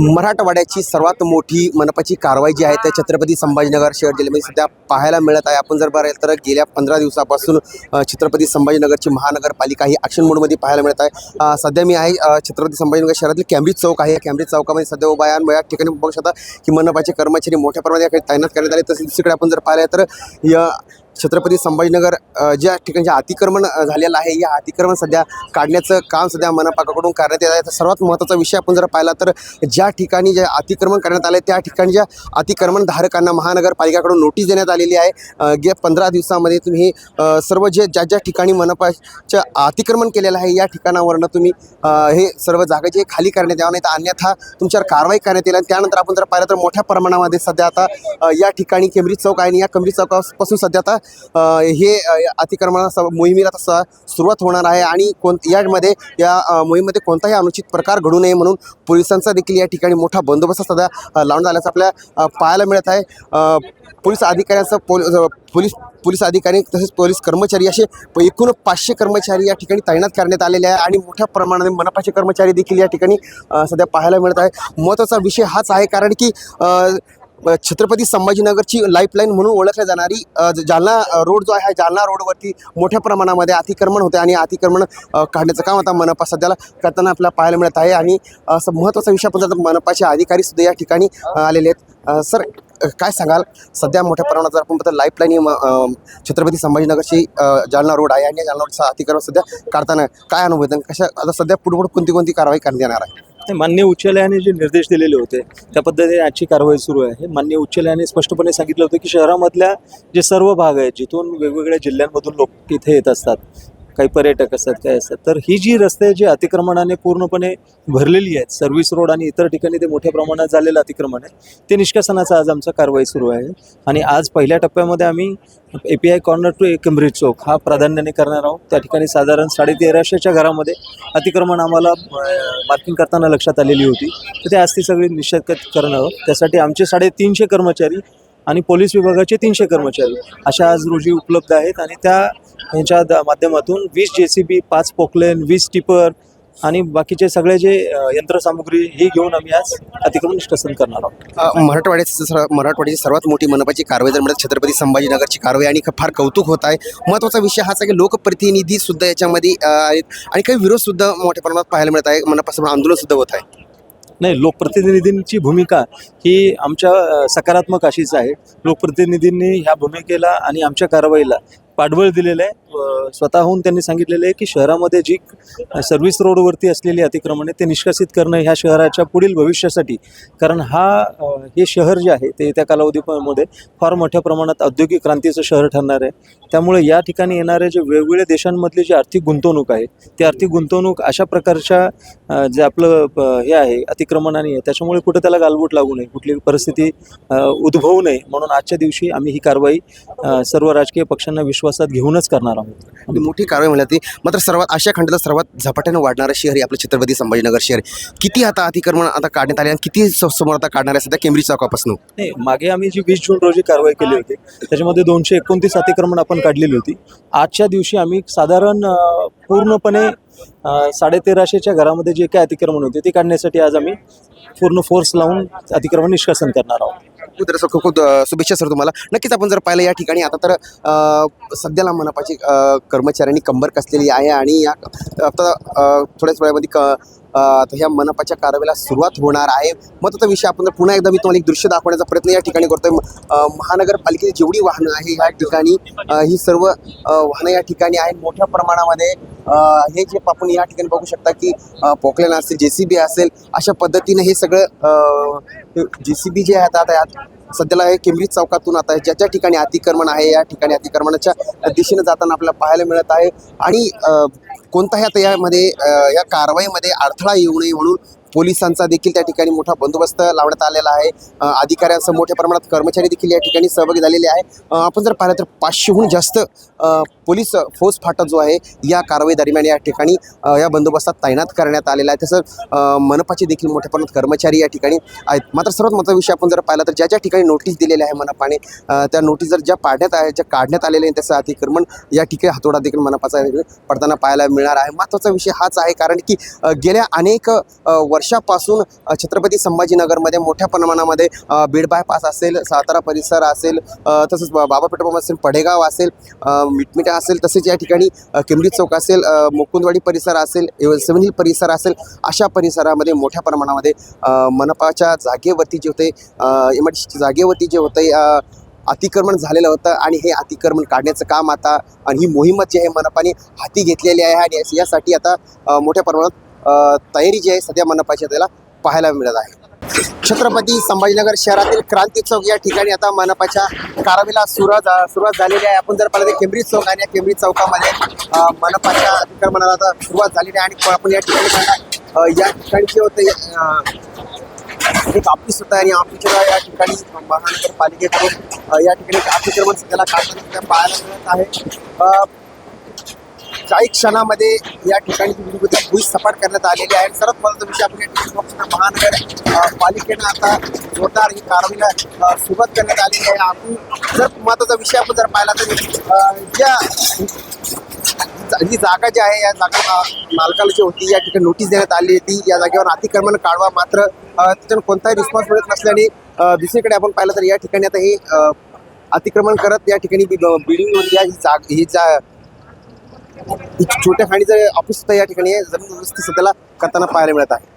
मराठवाड्याची सर्वात मोठी मनपाची कारवाई जी आहे त्या छत्रपती संभाजीनगर शहर जिल्ह्यामध्ये सध्या पाहायला मिळत आहे. आपण जर बघायला तर गेल्या पंधरा दिवसापासून छत्रपती संभाजीनगरची महानगरपालिका ही ॲक्शन मोडमध्ये पाहायला मिळत आहे. सध्या मी आहे छत्रपती संभाजीनगर शहरातील कॅम्ब्रिज चौक आहे. कॅम्ब्रिज चौकामध्ये सध्या उभा आहे. या ठिकाणी बघू शकता की मनपाचे कर्मचारी मोठ्या प्रमाणात तैनात करण्यात आले. तसेच दुसरीकडे आपण जर पाहिलं तर या छत्रपती संभाजीनगर ज्या ठिकाणी जे अतिक्रमण झालेलं आहे या अतिक्रमण सध्या काढण्याचं काम सध्या मनपाकडून करण्यात येत आहे. तर सर्वात महत्त्वाचा विषय आपण जर पाहिला तर ज्या ठिकाणी जे अतिक्रमण करण्यात आलं त्या ठिकाणी ज्या अतिक्रमणधारकांना महानगरपालिकाकडून नोटीस देण्यात आलेली आहे. गे गेल्या पंधरा दिवसामध्ये तुम्ही सर्व जे ज्या ज्या ठिकाणी मनपाच्या अतिक्रमण केलेलं आहे या ठिकाणावरनं तुम्ही हे सर्व जागा जे खाली करण्यात यावं नाही तर अन्यथा तुमच्यावर कारवाई करण्यात येईल. आणि त्यानंतर आपण जर पाहिलं तर मोठ्या प्रमाणामध्ये सध्या आता या ठिकाणी केंब्रिज चौक आहे आणि या केंब्रिज चौकापासून सध्या आता हे अ, अतिक्रमणा मोहिमेला तसा सुरुवात होणार आहे आणि कोण यामध्ये या मोहिमेमध्ये कोणताही अनुचित प्रकार घडू नये म्हणून पोलिसांचा देखील या ठिकाणी मोठा बंदोबस्त सध्या लावण्यात आल्याचं आपल्या पाहायला मिळत आहे. पोलीस अधिकाऱ्यांचं पोल पोलीस पोलीस अधिकारी तसेच पोलीस कर्मचारी असे एकूण पाचशे कर्मचारी या ठिकाणी तैनात करण्यात आलेले आहे आणि मोठ्या प्रमाणात मनपाचे कर्मचारी देखील या ठिकाणी सध्या पाहायला मिळत आहे. महत्त्वाचा विषय हाच आहे कारण की छत्रपती संभाजीनगरची लाईफलाईन म्हणून ओळखल्या जाणारी जालना रोड जो आहे जालना रोडवरती मोठ्या प्रमाणामध्ये अतिक्रमण होते आणि अतिक्रमण काढण्याचं काम आता मनपा सध्याला करताना आपल्याला पाहायला मिळत आहे आणि असं महत्त्वाचा विषय पण मनपाचे अधिकारी सुद्धा या ठिकाणी आलेले आहेत. सर काय सांगाल? सध्या मोठ्या प्रमाणात जर आपण लाईफलाईन ही छत्रपती संभाजीनगरची जालना रोड आहे आणि या जालना रोडचा अतिक्रमण सध्या काढताना काय अनुभव येतं कशा आता सध्या पुढे कोणती कोणती कारवाई करण्यात येणार आहे? मान्य उच्च न्यायालयाने जे निर्देश दिलेले होते त्या पद्धतीने आजची कारवाई सुरू आहे. मान्य उच्च न्यायालयाने स्पष्टपणे सांगितलं होतं की शहरामधल्या जे सर्व भाग आहेत जिथून वेगवेगळ्या जिल्ह्यांमधून लोक तिथे येत असतात काही पर्यटक असतात काय असतात. तर ही जी रस्ते जी अतिक्रमणाने पूर्णपणे भरलेली आहेत सर्व्हिस रोड आणि इतर ठिकाणी ते मोठ्या प्रमाणात झालेलं अतिक्रमण आहे ते निष्कासनाचा आज आमचा कारवाई सुरू आहे. आणि आज पहिल्या टप्प्यामध्ये आम्ही A P I corner to Cambridge चौक हा प्राधान्याने करणार आहोत. त्या ठिकाणी साधारण साडेतेराशेच्या घरामध्ये अतिक्रमण आम्हाला मार्किंग करताना लक्षात आलेली होती. तर ते आज ती सगळी निषेध करणं आहोत. त्यासाठी आमचे साडेतीनशे कर्मचारी आणि पोलीस विभागाचे तीनशे कर्मचारी अशा आज रोजी उपलब्ध आहेत. आणि त्या ह्याच्या द- माध्यमातून वीस जे सी बी पाच पोकलेन वीस टिपर आणि बाकीचे सगळे जे यंत्रसामुग्री ही घेऊन आम्ही आज अतिक्रमण निष्कासन करणार आहोत. मराठवाड्याची मराठवाड्याची सर्वात मोठी मनपाची कारवाई जर म्हणतात छत्रपती संभाजीनगरची कारवाई आणि फार कौतुक होत आहे. महत्त्वाचा विषय हाच आहे की लोकप्रतिनिधी सुद्धा याच्यामध्ये आहेत आणि काही विरोध सुद्धा मोठ्या प्रमाणात पाहायला मिळत आहे. मनपासमोर आंदोलन सुद्धा होत आहे. नाही लोकप्रतिनिधींची भूमिका ही आमच्या सकारात्मक अशीच आहे. लोकप्रतिनिधींनी ह्या भूमिकेला आणि आमच्या कारवाईला पाठबळ दिलेलं आहे. स्वतःहून त्यांनी सांगितलेलं आहे की शहरामध्ये जी सर्व्हिस रोडवरती असलेली अतिक्रमणे ते निष्कासित करणं ह्या शहराच्या पुढील भविष्यासाठी. कारण हा हे शहर जे आहे ते त्या कालावधीमध्ये फार मोठ्या प्रमाणात औद्योगिक क्रांतीचं शहर ठरणार आहे. त्यामुळे या ठिकाणी येणारे जे वेगवेगळ्या देशांमधली जी आर्थिक गुंतवणूक आहे ती आर्थिक गुंतवणूक अशा प्रकारच्या जे आपलं हे आहे अतिक्रमणाने आहे त्याच्यामुळे कुठं त्याला गालबोट लागू नये कुठली परिस्थिती उद्भवू नये म्हणून आजच्या दिवशी आम्ही ही कारवाई सर्व राजकीय पक्षांना विश्वासात घेऊनच करणार आहोत. आणि मोठी कारवाई म्हणली ती मात्र सर्वात आशिया खंडातलं सर्वात झपाट्यानं वाढणारं शहर हे आपलं छत्रपती संभाजीनगर शहर. आहे. किती आता अतिक्रमण आता काढण्यात आले आणि किती स- समोर आता काढणार आहे सध्या केंब्रिज चौकापासून? नाही मागे आम्ही जी वीस जून रोजी कारवाई केली होती त्याच्यामध्ये दोनशे एकोणतीस अतिक्रमण आपण काढलेली होती. आजच्या दिवशी आम्ही साधारण अ, पूर्णपणे अ, साडेतेराशेच्या घरामध्ये जे काय अतिक्रमण होते ते काढण्यासाठी आज आम्ही पूर्ण फोर्स लावून अतिक्रमण निष्कासन करणार आहोत. खूप तर खूप खूप शुभेच्छा सर तुम्हाला. नक्कीच आपण जर पाहिलं या ठिकाणी आता तर सध्याला मनपाची कर्मचाऱ्यांनी कंबर कसलेली आहे आणि या आता थोड्याच वेळामध्ये क आता ह्या मनपाच्या कारवाईला सुरुवात होणार आहे. महत्त्वाचा विषय आपण पुन्हा एकदा मी तुम्हाला एक दृश्य दाखवण्याचा प्रयत्न या ठिकाणी करतोय. अ, महानगरपालिकेची जेवढी वाहनं आहे या ठिकाणी ही सर्व वाहनं या ठिकाणी आहेत. मोठ्या प्रमाणामध्ये हे जे आपण या ठिकाणी बघू शकता की पोकलेन असेल जे सी बी असेल अशा पद्धतीने हे सगळं जे सी बी जे आहेत आता यात सध्याला हे केंब्रिज चौकातून आता ज्या ज्या ठिकाणी अतिक्रमण आहे या ठिकाणी अतिक्रमणाच्या दिशेने जाताना आपल्याला पाहायला मिळत आहे. आणि कोणताही आता यामध्ये या कारवाईमध्ये अडथळा येऊ नये म्हणून पोलिसांचा देखील त्या ठिकाणी मोठा बंदोबस्त लावण्यात आलेला आहे. अधिकाऱ्यांसह मोठ्या प्रमाणात कर्मचारी देखील या ठिकाणी सहभागी झालेले आहे आपण जर पाहिलं तर पाचशेहून जास्त पोलीस फोर्स फाटा जो आहे या कारवाई दरम्यान या ठिकाणी या बंदोबस्तात तैनात करण्यात आलेला आहे. तसं मनपाचे देखील मोठ्या प्रमाणात कर्मचारी या ठिकाणी आहेत. मात्र सर्वात महत्त्वाचा विषय आपण जर पाहिला तर ज्या ज्या ठिकाणी नोटीस दिलेल्या आहे मनपाने त्या नोटीस जर ज्या पाडण्यात आहे ज्या काढण्यात आलेल्या आहेत त्याचं अतिक्रमण या ठिकाणी हातोडा देखील मनपाचा पडताना पाहायला मिळणार आहे. महत्त्वाचा विषय हाच आहे कारण की गेल्या अनेक वर्षापासून छत्रपती संभाजीनगरमध्ये मोठ्या प्रमाणामध्ये बीड बायपास असेल सातारा परिसर असेल तसंच बाबा पेट्रोल पंप असेल पडेगाव असेल मिटमिटा असेल तसेच या ठिकाणी किमरी चौक असेल मुकुंदवाडी परिसर असेल सेवन हिल परिसर असेल अशा परिसरामध्ये मोठ्या प्रमाणामध्ये मनपाच्या जागेवरती जे होते एम जागेवरती जे होते अतिक्रमण झालेलं होतं आणि हे अतिक्रमण काढण्याचं काम आता आणि ही मोहीमच जी आहे मनपाने हाती घेतलेली आहे आणि यासाठी आता मोठ्या प्रमाणात तयारी जी आहे सध्या मनपाच्या त्याला पाहायला मिळत आहे. छत्रपती संभाजीनगर शहरातील क्रांती चौक या ठिकाणी आता मनपाच्या कारवाईला सुरुवात सुरुवात झालेली आहे. आपण जर पाहिलं तर केंब्रिज चौक आणि या केंब्रिज चौकामध्ये मनपाच्या अतिक्रमणाला आता सुरुवात झालेली आहे आणि आपण या ठिकाणी या ठिकाणी जे होते एक आपली सुद्धा आणि ऑफिसला या ठिकाणी महानगरपालिकेकडून या ठिकाणी एक अतिक्रमण सध्याला काढताना पाहायला मिळत आहे. काही क्षणामध्ये या ठिकाणी भूमिगत भुई सपाट करण्यात आलेली आहे. सर्वात महत्त्वाचा विषय आपण ठिकाणी महानगर पालिकेनं आता जोरदार ही कारवाईला सुरुवात करण्यात आलेली आहे. आपण जर महत्त्वाचा विषय आपण जर पाहिला तर ज्या ही जागा जी आहे या जागा मा- मालकाला जी होती या ठिकाणी नोटीस देण्यात आली होती या जागेवर अतिक्रमण काढवा मात्र त्याच्यावर त्याच्यानं कोणताही रिस्पॉन्स मिळत नसल्याने दुसरीकडे आपण पाहिलं तर या ठिकाणी आता हे अतिक्रमण करत या ठिकाणी बिल्डिंग ही जाग ही जा छोट्या खाणीचं ऑफिस सुद्धा या ठिकाणी जमीन दुरुस्ती सध्याला करताना पाहायला मिळत आहे.